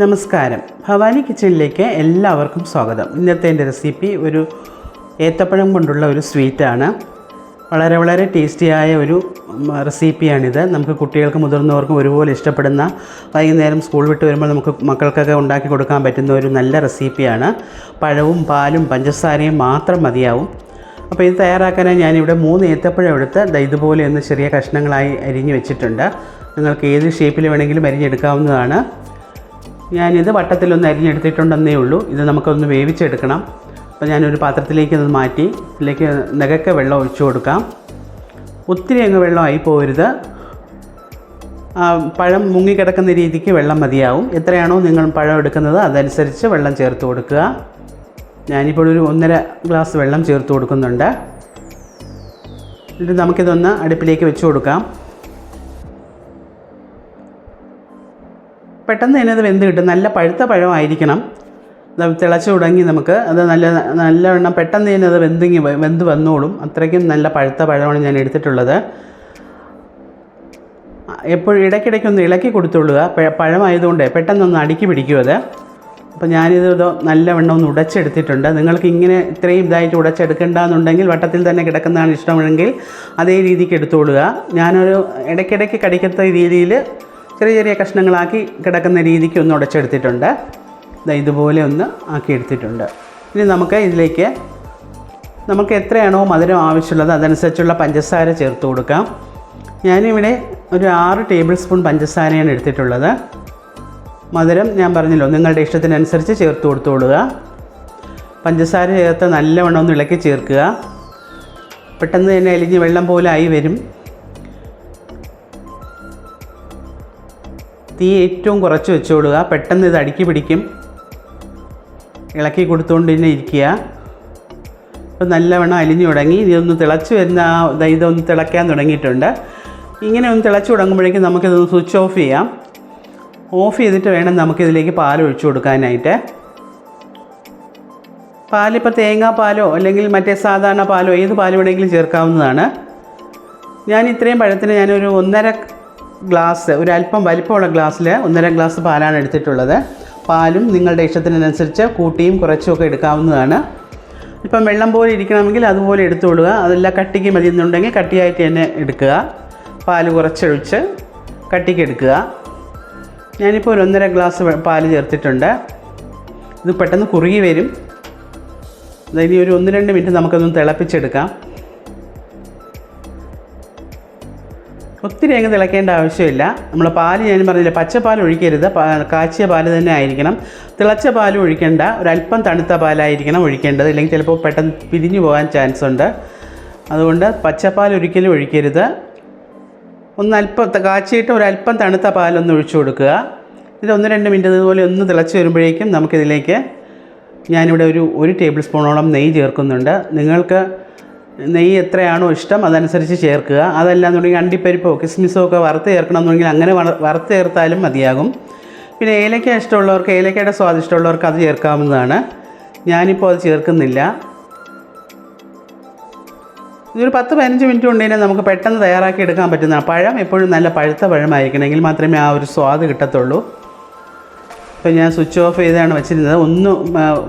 നമസ്കാരം. ഭവാനി കിച്ചണിലേക്ക് എല്ലാവർക്കും സ്വാഗതം. ഇന്നത്തെ എന്റെ റെസിപ്പി ഒരു ഏത്തപ്പഴം കൊണ്ടുള്ള ഒരു സ്വീറ്റാണ്. വളരെ വളരെ ടേസ്റ്റിയായ ഒരു റെസിപ്പിയാണിത്. നമുക്ക് കുട്ടികൾക്ക് മുതിർന്നവർക്കും ഒരുപോലെ ഇഷ്ടപ്പെടുന്ന വൈകുന്നേരം സ്കൂൾ വിട്ട് വരുമ്പോൾ നമുക്ക് മക്കൾക്കൊക്കെ ഉണ്ടാക്കി കൊടുക്കാൻ പറ്റുന്ന ഒരു നല്ല റെസിപ്പിയാണ്. പഴവും പാലും പഞ്ചസാരയും മാത്രം മതിയാവും. അപ്പോൾ ഇത് തയ്യാറാക്കാനായി ഞാനിവിടെ മൂന്ന് ഏത്തപ്പഴം എടുത്ത് ഇതുപോലെ ഒന്ന് ചെറിയ കഷ്ണങ്ങളായി അരിഞ്ഞു വെച്ചിട്ടുണ്ട്. നിങ്ങൾക്ക് ഏത് ഷേപ്പിൽ വേണമെങ്കിലും അരിഞ്ഞെടുക്കാവുന്നതാണ്. ഞാനിത് വട്ടത്തിലൊന്ന് അരിഞ്ഞെടുത്തിട്ടുണ്ടെന്നേ ഉള്ളൂ. ഇത് നമുക്കൊന്ന് വേവിച്ചെടുക്കണം. അപ്പോൾ ഞാനൊരു പാത്രത്തിലേക്ക് ഒന്ന് മാറ്റി ഇതിലേക്ക് നികക്ക വെള്ളം ഒഴിച്ചു കൊടുക്കാം. ഒത്തിരി അങ്ങ് വെള്ളമായി പോരുത്. പഴം മുങ്ങിക്കിടക്കുന്ന രീതിക്ക് വെള്ളം മതിയാവും. എത്രയാണോ നിങ്ങൾ പഴം എടുക്കുന്നത് അതനുസരിച്ച് വെള്ളം ചേർത്ത് കൊടുക്കുക. ഞാനിപ്പോൾ ഒരു ഒന്നര ഗ്ലാസ് വെള്ളം ചേർത്ത് കൊടുക്കുന്നുണ്ട്. എന്നിട്ട് നമുക്കിതൊന്ന് അടുപ്പിലേക്ക് വെച്ച് കൊടുക്കാം. പെട്ടെന്ന് തന്നെ അത് വെന്ത് കിട്ടും. നല്ല പഴുത്ത പഴമായിരിക്കണം. തിളച്ച് തുടങ്ങി നമുക്ക്. അത് നല്ല നല്ലവണ്ണം പെട്ടെന്ന് തന്നെ അത് വെന്തിങ്ങി വെന്ത് വന്നോളും. അത്രയ്ക്കും നല്ല പഴുത്ത പഴമാണ് ഞാൻ എടുത്തിട്ടുള്ളത്. എപ്പോഴും ഇടയ്ക്കിടയ്ക്കൊന്ന് ഇളക്കി കൊടുത്തുള്ളുക. പഴമായതുകൊണ്ട് പെട്ടെന്നൊന്ന് അടുക്കി പിടിക്കും അത്. അപ്പോൾ ഞാനിത് നല്ലവണ്ണം ഒന്ന് ഉടച്ചെടുത്തിട്ടുണ്ട്. നിങ്ങൾക്ക് ഇങ്ങനെ ഇത്രയും ഇതായിട്ട് ഉടച്ചെടുക്കേണ്ടെന്നുണ്ടെങ്കിൽ വട്ടത്തിൽ തന്നെ കിടക്കുന്നതാണ് ഇഷ്ടമെങ്കിൽ അതേ രീതിക്ക് എടുത്തുകൊള്ളുക ഞാനൊരു ഇടയ്ക്കിടയ്ക്ക് കടിക്കത്ത രീതിയിൽ ചെറിയ ചെറിയ കഷ്ണങ്ങളാക്കി കിടക്കുന്ന രീതിക്ക് ഒന്ന് ഉടച്ചെടുത്തിട്ടുണ്ട്. ഇതുപോലെ ഒന്ന് ആക്കി എടുത്തിട്ടുണ്ട് ഇനി നമുക്ക് ഇതിലേക്ക് നമുക്ക് എത്രയാണോ മധുരം ആവശ്യമുള്ളത് അതനുസരിച്ചുള്ള പഞ്ചസാര ചേർത്ത് കൊടുക്കാം. ഞാനിവിടെ ഒരു ആറ് ടേബിൾ സ്പൂൺ പഞ്ചസാരയാണ് എടുത്തിട്ടുള്ളത്. മധുരം ഞാൻ പറഞ്ഞല്ലോ നിങ്ങളുടെ ഇഷ്ടത്തിനനുസരിച്ച് ചേർത്ത് കൊടുത്തുകൊള്ളുക പഞ്ചസാര ചേർത്ത് നല്ലവണ്ണം ഒന്ന് ഇളക്കി ചേർക്കുക. പെട്ടെന്ന് തന്നെ അലിഞ്ഞ് വെള്ളം പോലെ ആയി വരും. തീ ഏറ്റവും കുറച്ച് വെച്ചോളുക പെട്ടെന്ന് ഇത് അടുക്കി പിടിക്കും. ഇളക്കി കൊടുത്തുകൊണ്ട് തന്നെ ഇരിക്കുക. അപ്പോൾ നല്ലവണ്ണം അലിഞ്ഞു തുടങ്ങി. ഇതൊന്ന് തിളച്ച് വരുന്ന ഇതൊന്ന് തിളയ്ക്കാൻ തുടങ്ങിയിട്ടുണ്ട്. ഇങ്ങനെ ഒന്ന് തിളച്ച് തുടങ്ങുമ്പോഴേക്കും നമുക്കിതൊന്ന് സ്വിച്ച് ഓഫ് ചെയ്യാം. ഓഫ് ചെയ്തിട്ട് വേണം നമുക്കിതിലേക്ക് പാൽ ഒഴിച്ചു കൊടുക്കാനായിട്ട്. പാലിപ്പോൾ തേങ്ങാപ്പാലോ അല്ലെങ്കിൽ മറ്റേ സാധാരണ പാലോ ഏത് പാൽ വേണമെങ്കിലും ചേർക്കാവുന്നതാണ്. ഞാൻ ഇത്രയും പഴത്തിന് ഞാനൊരു ഒന്നര ഗ്ലാസ് ഒരു അല്പം വലിപ്പമുള്ള ഗ്ലാസ്സിൽ ഒന്നര ഗ്ലാസ് പാലാണ് എടുത്തിട്ടുള്ളത്. പാലും നിങ്ങളുടെ ഇഷ്ടത്തിനനുസരിച്ച് കൂട്ടിയും കുറച്ചുമൊക്കെ എടുക്കാവുന്നതാണ്. ഇപ്പം വെള്ളം പോലെ ഇരിക്കണമെങ്കിൽ അതുപോലെ എടുത്തുകൊള്ളുക അതല്ല കട്ടിക്ക് മതി എന്നുണ്ടെങ്കിൽ കട്ടിയായിട്ട് തന്നെ എടുക്കുക. പാൽ കുറച്ചൊഴിച്ച് കട്ടിക്ക് എടുക്കുക. ഞാനിപ്പോൾ ഒരു ഒന്നര ഗ്ലാസ് പാൽ ചേർത്തിട്ടുണ്ട്. ഇത് പെട്ടെന്ന് കുറുകി വരും. ഇനി ഒരു ഒന്ന് രണ്ട് മിനിറ്റ് നമുക്കൊന്ന് തിളപ്പിച്ചെടുക്കാം. ഒത്തിരി അങ്ങ് തിളയ്ക്കേണ്ട ആവശ്യമില്ല. നമ്മൾ പാൽ ഞാൻ പറഞ്ഞില്ല പച്ചപ്പാൽ ഒഴിക്കരുത്. കാച്ചിയ പാൽ തന്നെ ആയിരിക്കണം. തിളച്ച പാൽ ഒഴിക്കേണ്ട. ഒരല്പം തണുത്ത പാലായിരിക്കണം ഒഴിക്കേണ്ടത്. ഇല്ലെങ്കിൽ ചിലപ്പോൾ പെട്ടെന്ന് പിരിഞ്ഞു പോകാൻ ചാൻസ് ഉണ്ട് അതുകൊണ്ട് പച്ചപ്പാൽ ഒരിക്കലും ഒഴിക്കരുത്. ഒന്ന് അല്പം കാച്ചിയിട്ട് ഒരല്പം തണുത്ത പാലൊന്ന് ഒഴിച്ചു കൊടുക്കുക. ഇത് ഒന്ന് രണ്ട് മിനിറ്റ് ഇതുപോലെ ഒന്ന് തിളച്ച് വരുമ്പോഴേക്കും നമുക്കിതിലേക്ക് ഞാനിവിടെ ഒരു ഒരു ടേബിൾ സ്പൂണോളം നെയ്യ് ചേർക്കുന്നുണ്ട്. നിങ്ങൾക്ക് നെയ്യ് എത്രയാണോ ഇഷ്ടം അതനുസരിച്ച് ചേർക്കുക. അതല്ലാന്നുണ്ടെങ്കിൽ അണ്ടിപ്പരിപ്പോ കിസ്മിസോ ഒക്കെ വറുത്ത് ചേർക്കണമെന്നുണ്ടെങ്കിൽ അങ്ങനെ വറ- വറുത്ത് ചേർത്താലും മതിയാകും. പിന്നെ ഏലക്ക ഇഷ്ടമുള്ളവർക്ക് ഏലക്കയുടെ സ്വാദിഷ്ടമുള്ളവർക്ക് അത് ചേർക്കാവുന്നതാണ്. ഞാനിപ്പോൾ അത് ചേർക്കുന്നില്ല. ഇതൊരു പത്ത് പതിനഞ്ച് മിനിറ്റ് ഉണ്ടെങ്കിൽ നമുക്ക് പെട്ടെന്ന് തയ്യാറാക്കി എടുക്കാൻ പറ്റുന്ന പഴം എപ്പോഴും നല്ല പഴുത്ത പഴമായിരിക്കണമെങ്കിൽ മാത്രമേ ആ ഒരു സ്വാദ് കിട്ടത്തുള്ളൂ. ഇപ്പോൾ ഞാൻ സ്വിച്ച് ഓഫ് ചെയ്താണ് വെച്ചിരുന്നത്. ഒന്ന്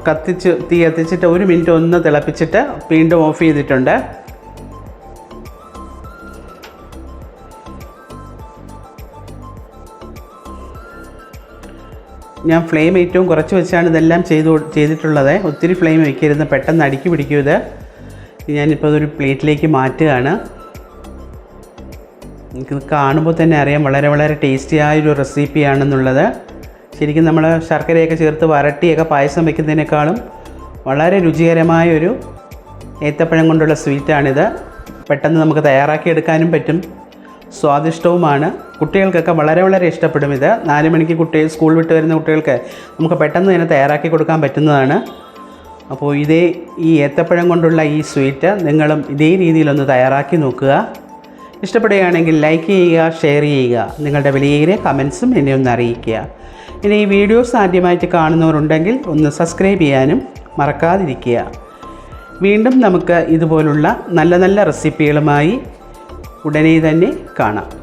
കത്തിച്ച് തീ കത്തിച്ചിട്ട് ഒരു മിനിറ്റ് ഒന്ന് തിളപ്പിച്ചിട്ട് വീണ്ടും ഓഫ് ചെയ്തിട്ടുണ്ട്. ഞാൻ ഫ്ലെയിം ഏറ്റവും കുറച്ച് വെച്ചാണ് ഇതെല്ലാം ചെയ്തു ചെയ്തിട്ടുള്ളത്. ഒത്തിരി ഫ്ലെയിം വയ്ക്കരുത് പെട്ടെന്ന് അടുക്കി പിടിക്കും ഇത് ഞാനിപ്പോൾ അതൊരു പ്ലേറ്റിലേക്ക് മാറ്റുകയാണ്. നിങ്ങൾക്ക് കാണുമ്പോൾ തന്നെ അറിയാം വളരെ വളരെ ടേസ്റ്റിയായൊരു റെസിപ്പിയാണെന്നുള്ളത് ശരിക്കും നമ്മൾ ശർക്കരയൊക്കെ ചേർത്ത് വരട്ടിയൊക്കെ പായസം വയ്ക്കുന്നതിനേക്കാളും വളരെ രുചികരമായ ഒരു ഏത്തപ്പഴം കൊണ്ടുള്ള സ്വീറ്റാണിത് പെട്ടെന്ന് നമുക്ക് തയ്യാറാക്കിയെടുക്കാനും പറ്റും. സ്വാദിഷ്ടവുമാണ്. കുട്ടികൾക്കൊക്കെ വളരെ വളരെ ഇഷ്ടപ്പെടും ഇത്. നാല് മണിക്ക് കുട്ടികൾ സ്കൂൾ വിട്ട് വരുന്ന കുട്ടികൾക്ക് നമുക്ക് പെട്ടെന്ന് തന്നെ തയ്യാറാക്കി കൊടുക്കാൻ പറ്റുന്നതാണ്. അപ്പോൾ ഇതേ ഈ ഏത്തപ്പഴം കൊണ്ടുള്ള ഈ സ്വീറ്റ് നിങ്ങളും ഇതേ രീതിയിലൊന്ന് തയ്യാറാക്കി നോക്കുക. ഇഷ്ടപ്പെടുകയാണെങ്കിൽ ലൈക്ക് ചെയ്യുക ഷെയർ ചെയ്യുക. നിങ്ങളുടെ വിലയേറിയ കമൻസും എന്നെ ഒന്ന് അറിയിക്കുക. ഇനി ഈ വീഡിയോസ് ആദ്യമായിട്ട് കാണുന്നവരുണ്ടെങ്കിൽ ഒന്ന് സബ്സ്ക്രൈബ് ചെയ്യാനും മറക്കാതിരിക്കുക. വീണ്ടും നമുക്ക് ഇതുപോലുള്ള നല്ല നല്ല റെസിപ്പികളുമായി ഉടനെ തന്നെ കാണാം.